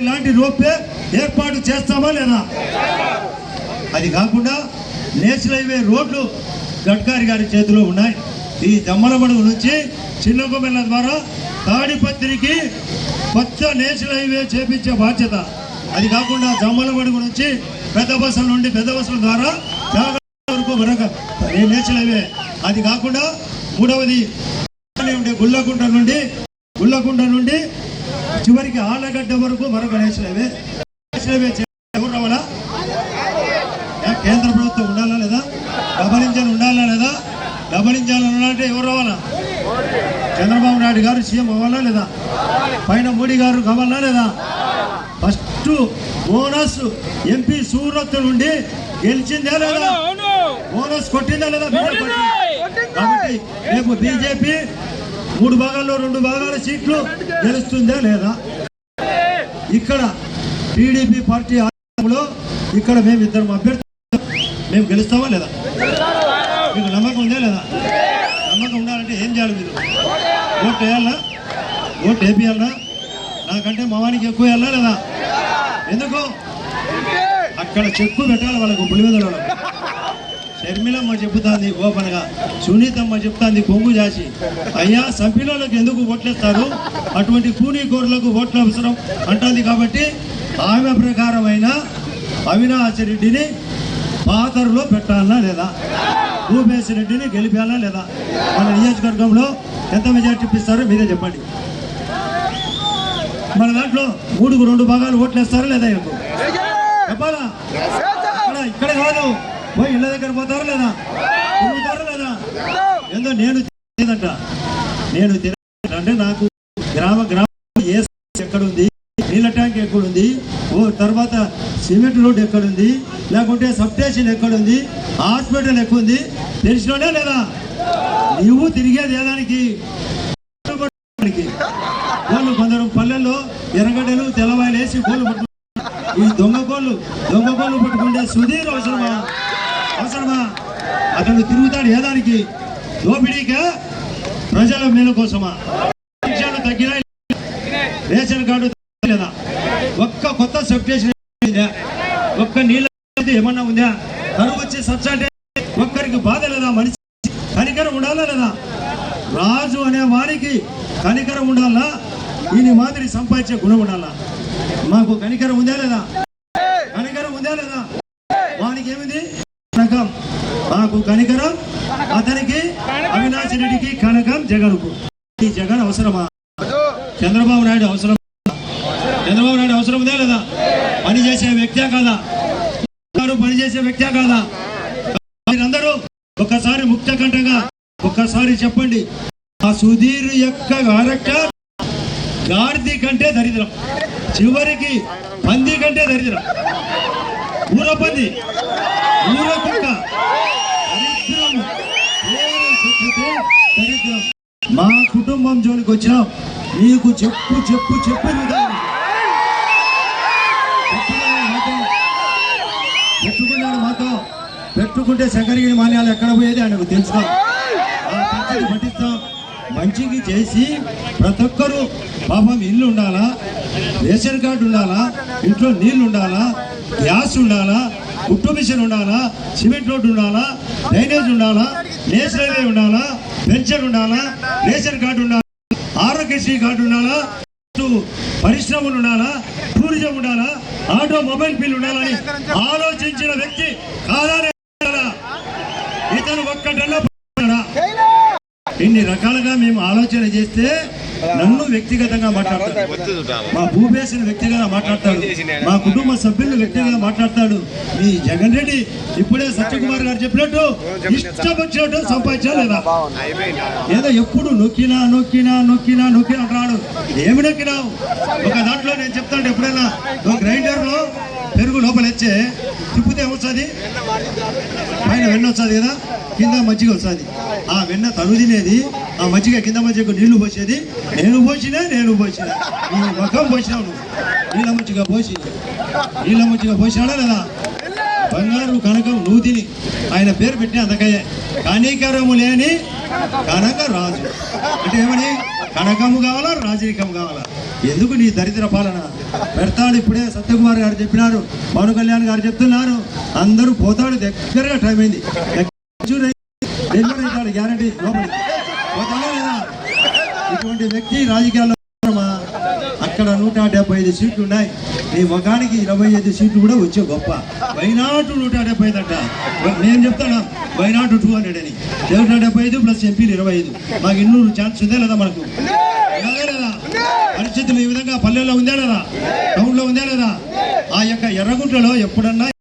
ఇలాంటి రోప్వే ఏర్పాటు చేస్తామా లేదా? అది కాకుండా నేషనల్ హైవే రోడ్లు గడ్కారి గారి చేతిలో ఉన్నాయి. ఈ దమ్మలమడుగు నుంచి చిన్నకొమెల్ల ద్వారా తాడిపత్రికి కొత్త నేషనల్ హైవే చేపించే బాధ్యత. అది కాకుండా జమ్మలమడుగు నుంచి పెద్ద బస్సుల నుండి పెద్ద బస్సుల ద్వారా వరకు మరొక ఈ నేషనల్ హైవే. అది కాకుండా మూడవది ఉండే గుల్లకుంట నుండి గుల్లకుంట నుండి చివరికి ఆళ్ళగడ్డ వరకు మరొక నేషనల్ హైవే. నేషనల్ హైవే చే- ఎవరు రావాలా? కేంద్ర ప్రభుత్వం ఉండాలా లేదా? గమనించాలి ఉండాలా లేదా? గమనించాలని ఉండాలంటే ఎవరు రావాలా? చంద్రబాబు నాయుడు గారు సీఎం అవ్వాలా లేదా? పైన మోడీ గారు కావాలా లేదా? ఫస్ట్ బోనస్ ఎంపీ సూరత్ నుండి గెలిచిందే లేదా? బోనస్ కొట్టిందా లేదా? కాబట్టి రేపు బీజేపీ మూడు భాగాల్లో రెండు భాగాల సీట్లు గెలుస్తుందా లేదా? ఇక్కడ టీడీపీ పార్టీ ఆధ్వర్యంలో ఇక్కడ మేము ఇద్దరు అభ్యర్థి మేము గెలుస్తామా లేదా? మీకు నమ్మకం ఉందా లేదా? నమ్మకం ఉండాలంటే ఏం చేయాలి మీరు? ఓటు వేయాలా? ఓటు వేపియాలా? నాకంటే మవానికి ఎక్కువ వేయాలా లేదా? ఎందుకు? అక్కడ చెక్కు పెట్టాలి వాళ్ళకు పులివెదల షర్మిలమ్మ చెబుతాంది ఓపెన్గా. సునీతమ్మ చెప్తాంది కొంగు జాసి అయ్యా సంపిలోళ్ళకి ఎందుకు ఓట్లేస్తారు? అటువంటి కూనీకోరులకు ఓట్ల అవసరం అంటుంది కాబట్టి ఆమె ప్రకారమైన అవినాష్ రెడ్డిని పాతరులో పెట్టాలా లేదా? భూపేశ్ రెడ్డిని గెలిపాలా లేదా? మన నియోజకవర్గంలో ఎంత మెజార్టీ ఇప్పిస్తారో మీరే చెప్పండి. మన దాంట్లో మూడుకు రెండు భాగాలు ఓట్లేస్తారా లేదా? చెప్పాలా? ఇక్కడ కాదు. పోయి ఇళ్ళ దగ్గర పోతారా లేదా? తిరుగుతారా లేదా? ఏందో నేను లేదంట నేను తిరగ అంటే నాకు గ్రామ గ్రామం ఏ ఎక్కడుంది? నీళ్ళ ట్యాంక్ ఎక్కడుంది? ఓ తర్వాత సిమెంట్ రోడ్ ఎక్కడుంది? లేకుంటే సబ్ స్టేషన్ ఎక్కడుంది? హాస్పిటల్ ఎక్కడుంది? తెలిసినోడే లేదా? నువ్వు తిరిగేది ఏదానికి? కోళ్ళు కొందరు పల్లెల్లో ఎర్రగడ్డలు తెల్లవాయలు వేసి కోళ్ళు పట్టు ఈ దొంగ కోళ్ళు దొంగ కోళ్ళు పట్టుకుంటే సుధీర్ అవసరమా? అవసరమా? అతను తిరుగుతాడు ఏదానికి? దోపిడీకా? ప్రజల మేలు కోసమా? పింఛన్లు తగ్గినా రేషన్ కార్డు లేదా? ఒక్క కొత్త సబ్స్టేషన్ ఉందా? ఒక్క నీళ్ళ ఏమన్నా ఉందా? కరువు వచ్చి సచ్చ అంటే ఒక్కరికి బాధ లేదా? మనిషి కనికరం ఉండాలా లేదా? రాజు అనే వారికి కనికరం ఉండాలా? ఈయన మాదిరి సంపాదించే గుణం ఉండాలా? మాకు కనికరం ఉందా లేదా? కనికరం ఉందా లేదా? వానికి ఏమిది? మాకు కనికరం అతనికి అవినాష్ రెడ్డికి కనకం. జగన్కు. ఈ జగన్ అవసరమా? చంద్రబాబు నాయుడు అవసరం చంద్రబాబు నాయుడు అవసరం ఉందా లేదా? పని చేసే వ్యక్తే కాదా? గారు పని చేసే వ్యక్తే కాదా? మీరందరూ ఒక్కసారి ముక్త కంటగా ఒక్కసారి చెప్పండి. ఆ సుధీర్ యొక్క క్యారెక్టర్ గాడిది కంటే దరిద్రం. చివరికి పంది కంటే దరిద్రం. ఊర పంది. ఊర కుటుంబం జోలికి వచ్చినాం. నీకు చెప్పు చెప్పు చెప్పు చెప్పుకున్నాడు మాతో. పెట్టుకున్నాడు మాతో. పెట్టుకుంటే శంకరగిరి మాన్యాలు ఎక్కడ పోయేది ఆయనకు తెలుసుకో పట్టిస్తాం మంచికి చేసి ప్రతి ఒక్కరూ పాపం ఇల్లు ఉండాలా? రేషన్ కార్డు ఉండాలా? ఇంట్లో నీళ్ళు ఉండాలా? గ్యాస్ ఉండాలా? కుట్టు మిషన్ ఉండాలా? సిమెంట్ రోడ్డు ఉండాలా? డ్రైనేజ్ ఉండాలా? నేషనల్ ఉండాలా? పెన్షన్ ఉండాలా? రేషన్ కార్డు ఉండాలా? ఆరోగ్యశ్రీ కార్డు ఉండాలా? పరిశ్రమలు ఉండాలా? టూరిజం ఉండాలా? ఆటో మొబైల్ బిల్ ఉండాలని ఆలోచించిన వ్యక్తి కాదని ఇతను పడ్డాడా? ఇన్ని రకాలుగా మేము ఆలోచన చేస్తే నన్ను వ్యక్తిగతంగా మాట్లాడతాడు. మా భూపేశను వ్యక్తిగతంగా మాట్లాడతాడు. మా కుటుంబ సభ్యులను వ్యక్తిగతంగా మాట్లాడతాడు. మీ జగన్ రెడ్డి ఇప్పుడే సత్యకుమార్ గారు చెప్పినట్టు ఇష్టం వచ్చినట్టు సంపాదించాలి లేదా? ఏదో ఎప్పుడు నొక్కినా నొక్కినా నొక్కినా నొక్కినా అంటున్నాడు ఏమి నొక్కినావు? ఒక దాంట్లో నేను చెప్తాను ఎప్పుడైనా. ఒక గ్రైండర్లో పెరుగు లోపల వచ్చే తిప్పితే ఏమొస్తుంది? పైన వెన్న వస్తుంది కదా కింద మజ్జిగ వస్తుంది. ఆ వెన్న తను తినేది ఆ మజ్జిగ కింద మజ్జిగ నీళ్ళు పోసేది. నేను పోసినా నేను పోసిన. నువ్వు ముఖం పోసినావు నువ్వు. నీళ్ళ మజ్జిగ పోసి. నీళ్ళ మజ్జిగ పోసినాడా లేదా? బంగారు కనకం నువ్వు తిని. ఆయన పేరు పెట్టిన అందుకయ్యే కనికరము లేని కనక రాజు అంటే ఏమని? కనకము కావాలా రాజరికం కావాలా? ఎందుకు నీ దరిద్ర పాలన? పెడతాడు ఇప్పుడే సత్యకుమార్ గారు చెప్పినారు పవన్ కళ్యాణ్ గారు చెప్తున్నారు అందరూ పోతాడు దగ్గరగా టైం అయింది డెలివరీ అవుతాడు గ్యారంటీ ఇటువంటి వ్యక్తి రాజకీయాల్లో అక్కడ నూట డెబ్బై ఐదు సీట్లు ఉన్నాయి నీ ముఖానికి ఇరవై ఐదు సీట్లు కూడా వచ్చే గొప్ప. వైనాటు నూట డెబ్బై ఐదు అంట నేను చెప్తాను? వైనాటు టూ హండ్రెడ్ అని. నూట డెబ్బై ఐదు ప్లస్ ఎంపీలు ఇరవై ఐదు. మాకు ఇన్నూరు ఛాన్స్ ఉందే లేదా మనకు? లేదా? పరిస్థితులు ఈ విధంగా పల్లెల్లో ఉందా లేదా? టౌన్లో ఉందా లేదా? ఆ యొక్క ఎర్రగుంటలో ఎప్పుడన్నా